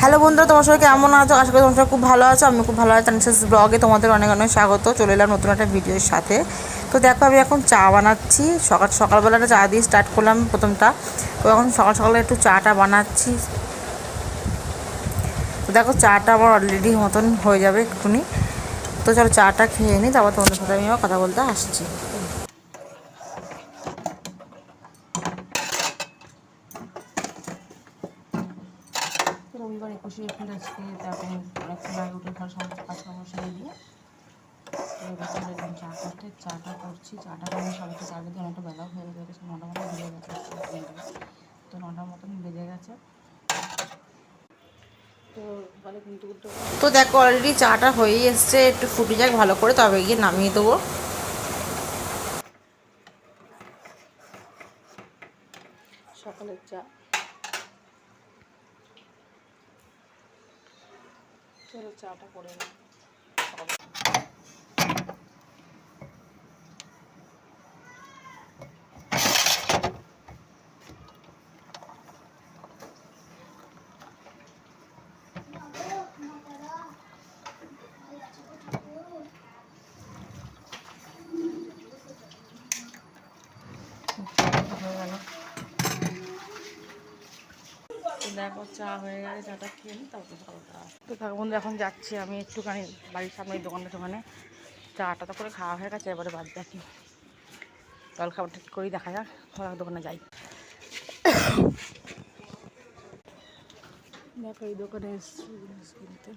Hello বন্ধুরা, তোমার সবাই কেমন আছো? আশা করি তোমার সবাই খুব ভালো আছো। আমি খুব ভালো আছি। তানিশাস ব্লগে তোমাদের অনেক অনেক স্বাগত। চলে এলাম নতুন একটা ভিডিওর সাথে। তো দেখো, আমি এখন চা বানাচ্ছি। সকাল সকালবেলাটা চা দিয়ে স্টার্ট করলাম প্রথমটা। তো এখন সকাল সকালে একটু চাটা বানাচ্ছি। তো দেখো, চাটা আমার অলরেডি মতন হয়ে যাবে এক্ষুনি। তো চলো চাটা খেয়ে নিই তারপর তোমাদের সাথে আমি আবার কথা বলতে আসছি। রবিবার একুশে এপ্রিল আজকে তারপরে অনেক সময় উঠে ঘর সমস্ত কাজকর্ম সেরে দিয়ে তো এবার চলে এলাম চা করতে চাটা করছি। চাটা করে সবাইকে চা দিতে অনেকটা বেলা হয়ে গেছে নটা মতো বেজে গেছে তো নটার মতন বেজে গেছে। তো তো দেখো অলরেডি চাটা হয়েই এসছে একটু ফুটে যাক ভালো করে তবে গিয়ে নামিয়ে দেবো। সকালের চা। চলো চাটা করে নিই হয়ে গেল তো চা হয়ে গেছে চাটা খেয়ে নিই তারপর তো থাকো বন্ধু এখন যাচ্ছি আমি একটুখানি বাড়ির সামনে এই দোকানে দোকানে চাটা তো করে খাওয়া হয়ে গেছে এবারে বাদ দেখি জল খাবারটা কী করি দেখা যাক খোলা দোকানে যাই। দেখো এই দোকানে এসছি জিনিস কিনতে।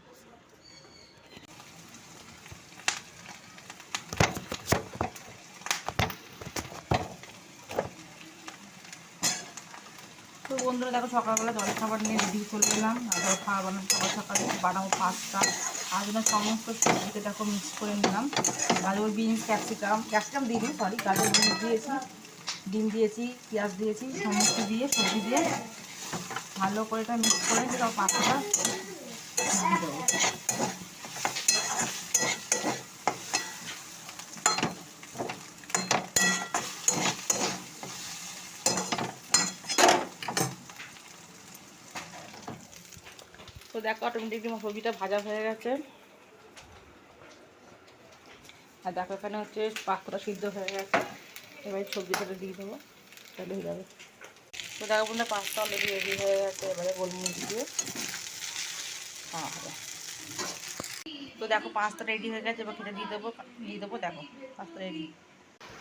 তো বন্ধুরা দেখো সকালবেলা জল খাবার নিয়ে রেডি করে এলাম। আর খাবার বানানো, সকাল সকালে বানাবো পাস্তা আর জন্য সমস্ত সবজিকে দেখো মিক্স করে নিলাম। গাজর, বিনস ক্যাপসিকাম ক্যাপসিকাম দিইনি সরি গাজর, বিনস দিয়েছি, ডিম দিয়েছি, পেঁয়াজ দিয়েছি, সমস্ত দিয়ে, সবজি দিয়ে ভালো করে এটা মিক্স করে তারপর পাস্তাটা দেবো। দেখো অটোমেটিকলি আমার সবজিটা ভাজা হয়ে গেছে। আর দেখো এখানে হচ্ছে পাকটা সিদ্ধ হয়ে গেছে। এবার সবজিটা দিয়ে দেবো, তাহলে হয়ে যাবে। তো দেখো বন্ধু পাস্তা অলরেডি রেডি হয়ে গেছে, এবারে গোলমরিচ দিয়ে। খাওয়া হবে। তো দেখো পাস্তা রেডি হয়ে গেছে, এবার খেতে দিয়ে দেবো দিয়ে দেবো, দেখো পাস্তা রেডি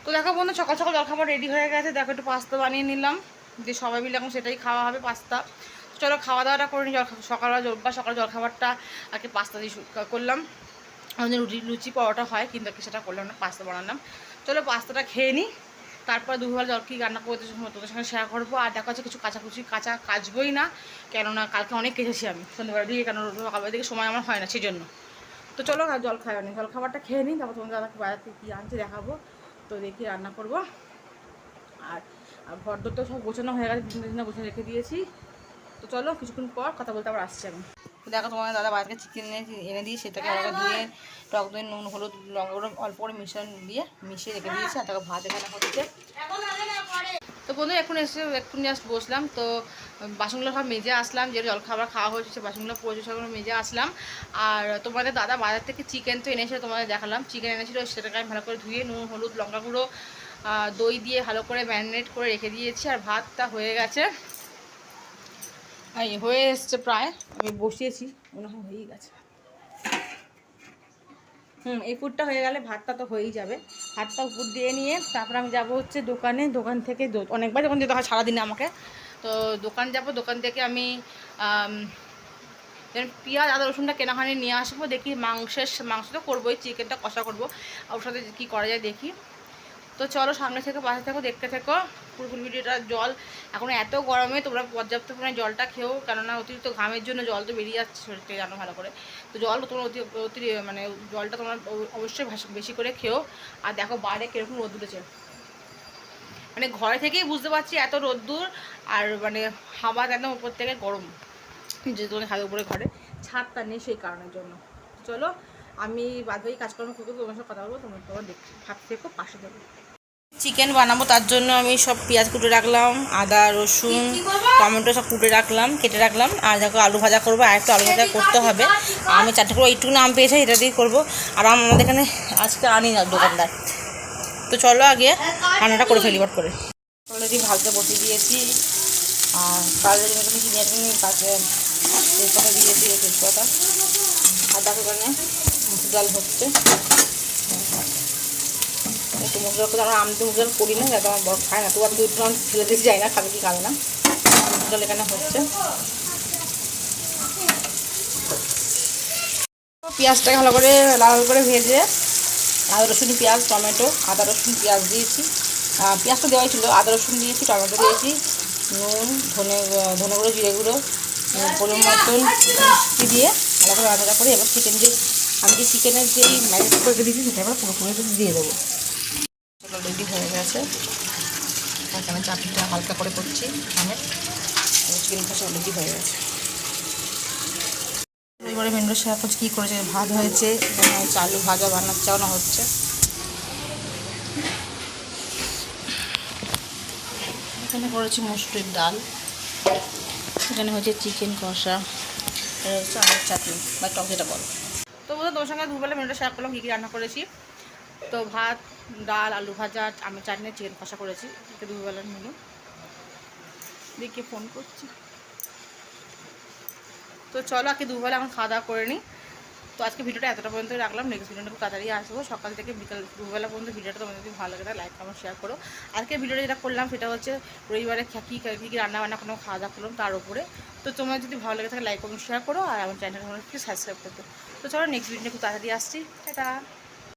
তো দেখো বন্ধু সকাল সকাল জলখাবার রেডি হয়ে গেছে। দেখো একটু পাস্তা বানিয়ে নিলাম, দিয়ে সবাই মিলে এখন সেটাই খাওয়া হবে পাস্তা চলো খাওয়া দাওয়াটা করে নিই সকালবেলা বা সকালে জলখাবারটা আর কি পাস্তা দিয়ে করলাম। আমাদের রুটি, লুচি, পরোটা হয়, কিন্তু সেটা করলাম না, পাস্তা বানালাম। চলো পাস্তাটা খেয়ে নিই তারপর দুপুরবেলা জল কি রান্না করতে তোদের সঙ্গে শেয়ার করব। আর দেখা যাচ্ছে কিছু কাঁচাকুচি কাঁচা কাচবোই না, কেননা কালকে অনেক কেচেছি আমি সন্ধ্যেবেলা দিকে কেন সকালবেলা দিকে সময় আমার হয় না সেই জন্য তো চলো আর জল খাওয়া নেই জল খাবারটা খেয়ে নিই তারপর তোমাদের দাদাকে বাজার থেকে কী আনছে দেখাবো, তো দেখি রান্না করব। আর ঘর তো সব গোছানো হয়ে গেছে দিন দিন গোছানো রেখে দিয়েছি। তো চলো কিছুক্ষণ পর কথা বলতে আবার আসছি আমি দেখো তোমার দাদা বাড়িতে চিকেন এনে এনে দিয়ে সেটাকে আলাদা ধুয়ে টক দই নুন হলুদ লঙ্কা গুঁড়ো অল্প করে মিশ্রণ দিয়ে মিশিয়ে রেখে দিয়েছি আর তাকে ভাত এখানে হচ্ছে। তো বন্ধু এখন এসে একটু জাস্ট বসলাম। তো বাসনগুলো সব মেজে আসলাম যে জলখাবার খাওয়া হয়েছে সে বাসনগুলো পরিষ্কার করে মেজে আসলাম। আর তোমাদের দাদা বাজার থেকে চিকেন তো এনেছিল তোমাদের দেখালাম। চিকেন এনেছিল সেটাকে আমি ভালো করে ধুয়ে নুন হলুদ লঙ্কা গুঁড়ো দই দিয়ে ভালো করে ম্যারিনেট করে রেখে দিয়েছি। আর ভাতটা হয়ে গেছে। এই হয়ে এসছে প্রায়। আমি বসিয়েছি, মনে হয় হয়েই গেছে। হুম, এই ফুডটা হয়ে গেলে ভাতটা তো হয়েই যাবে। ভাতটা উপর দিয়ে নিয়ে তারপর আমি যাব হচ্ছে দোকানে। দোকান থেকে অনেকবার যখন যেতে হয় সারাদিনে আমাকে। তো দোকান যাব, দোকান থেকে আমি পেঁয়াজ, আদা, রসুনটা কেনাখানি নিয়ে আসব। দেখি মাংসের, মাংস তো করবোই, চিকেনটা কষা করব। ওর সাথে কী করা যায় দেখি। তো চলো সামনে থেকে পাশে থেকো, দেখতে থেকো। পুরোপুরি ভিডিওটা জল। এখন এত গরমে তোমরা পর্যাপ্ত পরিমাণে জলটা খেও, কেননা অতিরিক্ত ঘামের জন্য জল তো বেরিয়ে যাচ্ছে শরীর থেকে জানো ভালো করে। তো জল তোমরা অতি অতি মানে জলটা তোমরা অবশ্যই বেশি করে খেও। আর দেখো বাইরে কীরকম রোদ উঠেছে। মানে ঘরে থেকেই বুঝতে পারছি এত রোদ্দুর, আর মানে হাওয়া একদম উপর থেকে গরম। যে অনেক হাতের উপরে ঘরে। ছাদটা নেই সেই কারণের জন্য। চলো, আমি বাদ কাজকর্ম করব তোমার সাথে কথা বলব, তোমার তোমার দেখতে থেকো পাশে দেবো চিকেন বানাবো তার জন্য আমি সব পেঁয়াজ কুটে রাখলাম আদা রসুন টমেটো সব কুটে রাখলাম কেটে রাখলাম। আর দেখো আলু ভাজা করব আর একটু আলু ভাজা করতে হবে। আমি চারটে করে এইটুকু আম পেয়েছি এটা দিয়ে করব। আর আম আমাদের এখানে আজকে আনি না দোকানদার। তো চলো আগে রান্নাটা করে ফেলি বট করে। অলরেডি ভাজতে বসে দিয়েছি। আর কালের মতন কিনে কাছে তেজপাতা দিয়েছি তেজপাতা। আর দেখো এখানে ডাল হচ্ছে। মুগ ডাল করে আমরা আমি মুগ ডাল করি না যাতে আমার বড় খায় না। তো আর দুধ আমি ফেলে দিতে যাই না খাবে কি খাবে না। ডাল এখানে হচ্ছে। পেঁয়াজটাকে ভালো করে লাল করে ভেজে, আদা, রসুন, পেঁয়াজ, টমেটো, আদা, রসুন, পেঁয়াজ দিয়েছি। পেঁয়াজটা দেওয়াই ছিল, আদা, রসুন দিয়েছি, টমেটো দিয়েছি, নুন, ধনে ধনে গুঁড়ো, জিরে গুঁড়ো পরিমাণ মতন মিষ্টি দিয়ে ভালো করে আলাদা করে এবার চিকেন দিয়ে আমি যে চিকেনের যেই ম্যারিনেট করে দিয়েছি, সেটা এবার পুরোপুরি দিয়ে দেবো। রেডি হয়ে গেছে। এখানে চাটনিটা হালকা করে করছি আমি চিকেন কষা রেডি হয়ে গেছে। এবারে শেয়ার করছি কী করেছে? ভাত হয়েছে আলু ভাজা বানার চাওয়ানো হচ্ছে। এখানে করেছি মুসুরির ডাল। এখানে হচ্ছে চিকেন কষা। হচ্ছে আমের চাটনি, বা টক যেটা বলো। তো বলতো তোমার সঙ্গে দুবেলা মেনুটা শেয়ার করলাম কী কী রান্না করেছি? তো ভাত ডাল, আলু ভাজা, আমি চাটনি চিকেন কষা করেছি। এটা দুবেলার মেনু দেখে ফোন করছি? তো চলো আজকে দুবেলা এখন খাওয়া দাওয়া করে নিই। তো আজকে ভিডিওটা এতটা পর্যন্ত রাখলাম। নেক্সট ভিডিওটা খুব তাড়াতাড়ি আসব। সকাল থেকে বিকাল দুবেলা পর্যন্ত ভিডিওটা তোমাদের যদি ভালো লাগে তাহলে লাইক কমেন্ট শেয়ার করো। আজকে ভিডিওটা যেটা করলাম সেটা হচ্ছে রবিবারে কী কী রান্না বান্না কোনো খাওয়া দাওয়া করলাম তার উপরে। তো তোমার যদি ভালো লাগে তাহলে লাইক কমেন্ট শেয়ার করো। আর আমার চ্যানেলটা সাবস্ক্রাইব করতে তো চলো নেক্সট ভিডিওটা খুব তাড়াতাড়ি আসছি। টাটা।